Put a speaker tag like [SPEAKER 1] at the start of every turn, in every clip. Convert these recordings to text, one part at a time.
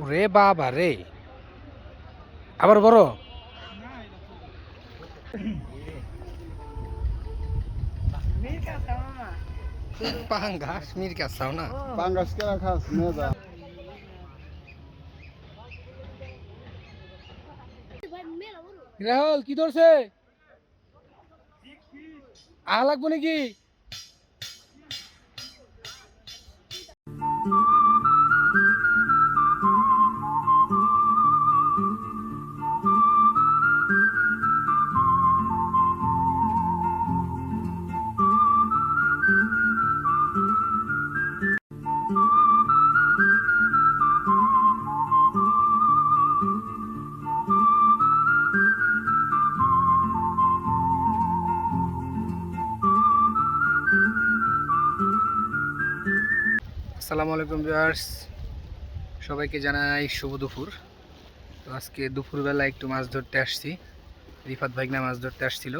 [SPEAKER 1] ওরে বাবা রে। আবার বড় পাঙ্গাস মির কাছাও না?
[SPEAKER 2] পাঙ্গাস কেনা খাস? নিয়ে যা।
[SPEAKER 1] রাহুল কি ধরছে? আহ লাগবো নাকি? আসসালামু আলাইকুম ভিউয়ার্স। সবাইকে জানাই শুভ দুপুর। তো আজকে দুপুরবেলা একটু মাছ ধরতে আসছি। রিফাত ভাইগনা মাছ ধরতে আসছিল।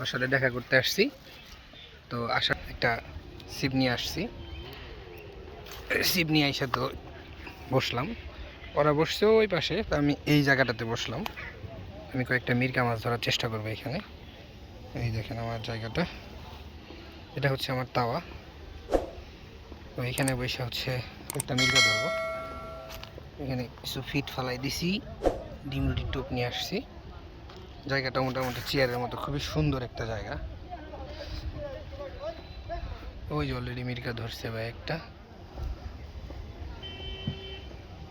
[SPEAKER 1] ওর সাথে দেখা করতে আসছি। তো আসার একটা সিপ নিয়ে আসছি। সিপ নিয়ে আইসা তো বসলাম। ওরা বসছে ওই পাশে, তো আমি এই জায়গাটাতে বসলাম। আমি কয়েকটা মিরকা মাছ ধরার চেষ্টা করব এখানে। এই দেখেন আমার জায়গাটা। এটা হচ্ছে আমার তাওয়া। এখানে বসে হচ্ছে একটা মির্গা ধরবো এখানে কিছু ফিট ফালাই দিছি ডিমরুটি টোপ নিয়ে আসছি। জায়গাটা মোটামুটি চেয়ারের মতো, খুবই সুন্দর একটা জায়গা। ওই যে অলরেডি মির্গা ধরছে ভাই একটা।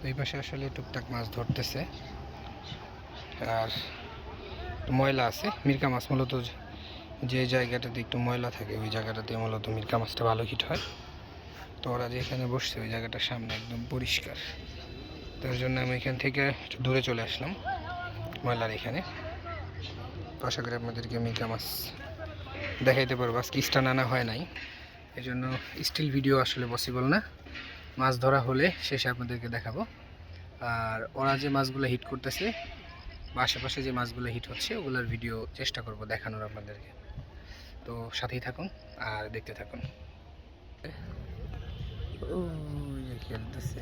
[SPEAKER 1] ওই পাশে আসলে টুকটাক মাছ ধরতেছে। আর ময়লা আছে মির্কা মাছ মূলত যে জায়গাটাতে একটু ময়লা থাকে, ওই জায়গাটাতে মূলত মির্কা মাছটা ভালো হিট হয়। তো ওরা যেখানে বসছে, ওই জায়গাটার সামনে একদম পরিষ্কার। তার জন্য আমি এখান থেকে একটু দূরে চলে আসলাম ময়লার এখানে। আশা করি আপনাদেরকে মিকা মাছ দেখাইতে পারব। আজকে স্টান আনা হয় নাই এই জন্য স্টিল ভিডিও আসলে পসিবল না। মাছ ধরা হলে শেষে আপনাদেরকে দেখাবো। আর ওরা যে মাছগুলো হিট করতেছে, বা আশেপাশে যে মাছগুলো হিট হচ্ছে, ওগুলোর ভিডিও চেষ্টা করব দেখানোর আপনাদেরকে। তো সাথেই থাকুন আর দেখতে থাকুন। ওই খেলতেছে।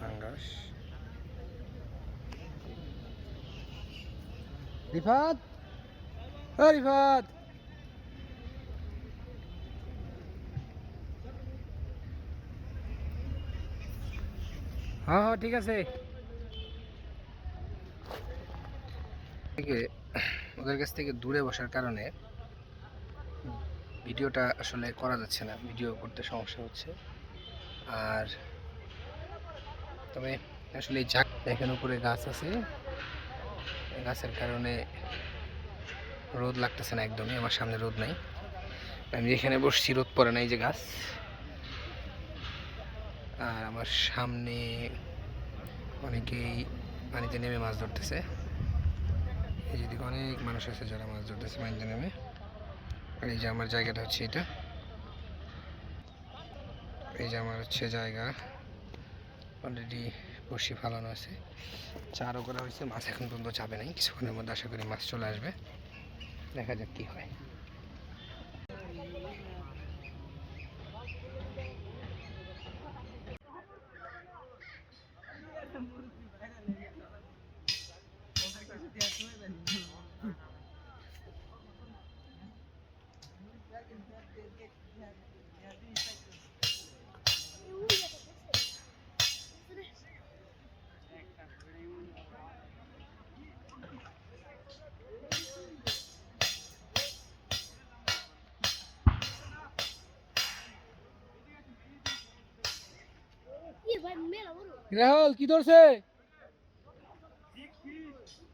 [SPEAKER 1] পাঙ্গাস রিফাত? রিফাত! হ্যাঁ হ্যাঁ ঠিক আছে। ওদের কাছ থেকে দূরে বসার কারণে ভিডিওটা আসলে করা যাচ্ছে না, ভিডিও করতে সমস্যা হচ্ছে। আর তবে আসলে ঝাঁক এখানে উপরে গাছ আছে গাছের কারণে রোদ লাগতেছে না একদমই, আমার সামনে রোদ নাই। আমি যেখানে বসছি রোদ পড়ে না এই যে গাছ। আর আমার সামনে অনেকেই পানিতে নেমে মাছ ধরতেছে। এই যেদিকে অনেক মানুষ আছে যারা মাছ ধরতেছে পানিতে নেমে। এই যে আমার জায়গাটা হচ্ছে এটা। এই যে আমার হচ্ছে জায়গা। অলরেডি বসি ফালানো আছে। চারও করা হয়েছে, মাছ এখন পর্যন্ত যাবে নাই, কিছুক্ষণের মধ্যে আশা করি মাছ চলে আসবে। দেখা যাক কী হয়। রাহুল, কি ধরছে?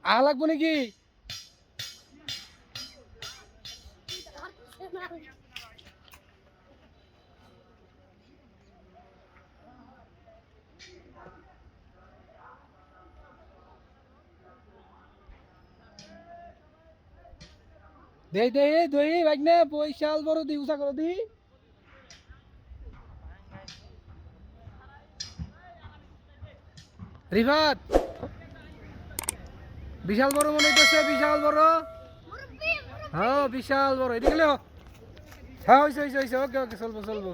[SPEAKER 1] আহ লাগবো নাকি? দেই দেই দই বাগনে পয়সাল বড় দি উষা করো দি রিফাত। বিশাল বড় মনে হইতেছে বিশাল বড়। হ্যাঁ বিশাল বড়। এদিকে লেও। হ্যাঁ হয়েছে হয়েছে হয়েছে ওকে ওকে চলবো চলবো।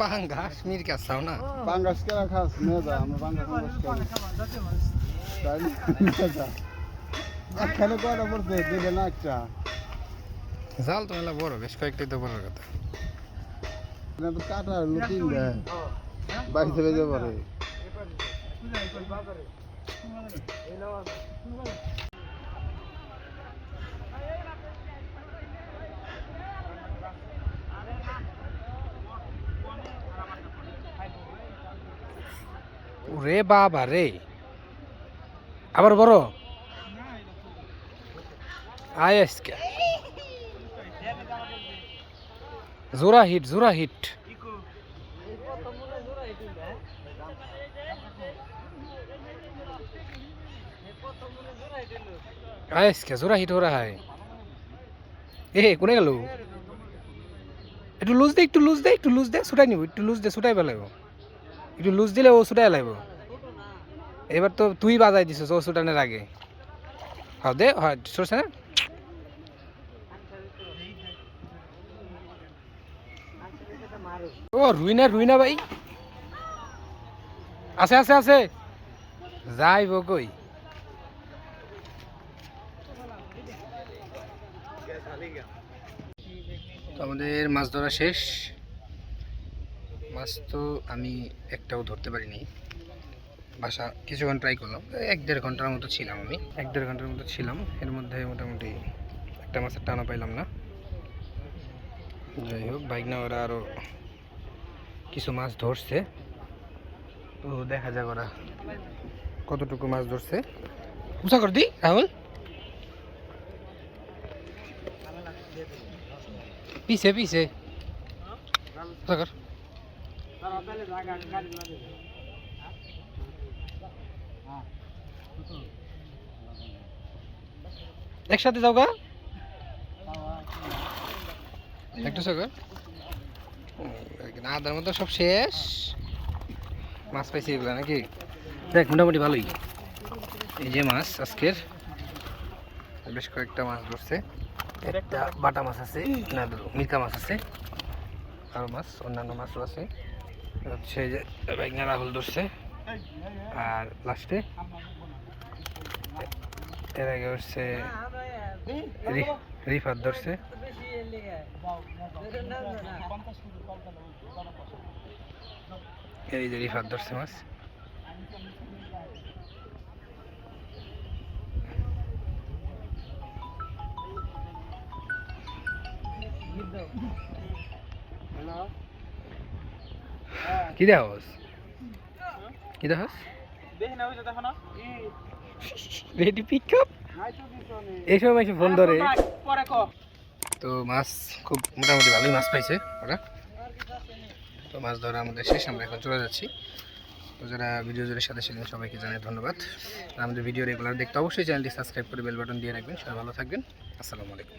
[SPEAKER 1] পাঙ্গাস মির কাছাও না?
[SPEAKER 2] পাঙ্গাস কেনা খাস নিয়ে যা আমরা পাঙ্গাস খাই তাই না? নিয়ে কয়টা পড়ছে? দিবে না একটা?
[SPEAKER 1] জাল তো মেলা বড় বেশ কয়েকটাই তো বড় কথা।
[SPEAKER 2] কাটা লুটিং দেয় বাড়িতে বেজে পড়ে
[SPEAKER 1] রে বাবা রে। আবার বড়। আয় আজকে। জোড়া হিট জোড়া হিট। আজকে জোড়া হিট ওরা হয় এ কোনে গেল? একটু লুজ দে, একটু লুজ দে, একটু লুজ দে, ছুটাই নিব, একটু লুজ দে, ছুটাই পেলাইব। একটু লুজ দিলে ও ছুটাই লাইব এবার তো তুই বাজাই দিছিস, ও ছুটানোর আগে। হ্যাঁ দে, হয় সরছে না? রুইনা রুইনা ভাই। আছে আছে আছে। যাইব কই? আমাদের মাছ ধরা শেষ। মাছ তো আমি একটাও ধরতে পারিনি। বাসা কিছুক্ষণ ট্রাই করলাম। এক দেড় ঘণ্টার মতো ছিলাম আমি। এক দেড় ঘণ্টার মতো ছিলাম। এর মধ্যে মোটামুটি একটা মাছের টানা পাইলাম না। যাই হোক, বাইক না ওরা আরও কিছু মাছ ধরছে। তো দেখা যাক ওরা কতটুকু মাছ ধরছে। উঁচা কর দি, রাহুল। পিছে পিছে। কর। একসাথে যাও গা। একটু সাগর আদার মতো সব শেষ। মাছ পাইছি এগুলো নাকি? দেখ মোটামুটি ভালোই। এই যে মাছ আজকের। বেশ কয়েকটা মাছ ধরছে। একটা বাটা মাছ আছে না মিরকা মাছ আছে। আরও মাছ অন্যান্য মাছও আছে। হচ্ছে যে রাহুল ধরছে। আর লাস্টে এর আগে হচ্ছে রিফাত ধরছে। এই যে রিফাত ধরছে মাছ। কি দেখাস? কি দেখাস? রেডি পিক আপ এই সময় এসে ফোন ধরে। তো মাছ খুব মোটামুটি ভালোই মাছ পাইছে ওরা। তো মাছ ধরা আমাদের শেষ, আমরা এখন চলে যাচ্ছি। তো যারা ভিডিও জুড়ে সাথে ছিলেন, সবাইকে জানাই ধন্যবাদ। আমাদের ভিডিও রেগুলার দেখতে অবশ্যই চ্যানেলটি সাবস্ক্রাইব করে বেল বাটন দিয়ে রাখবেন। সবাই ভালো থাকবেন। আসসালামু আলাইকুম।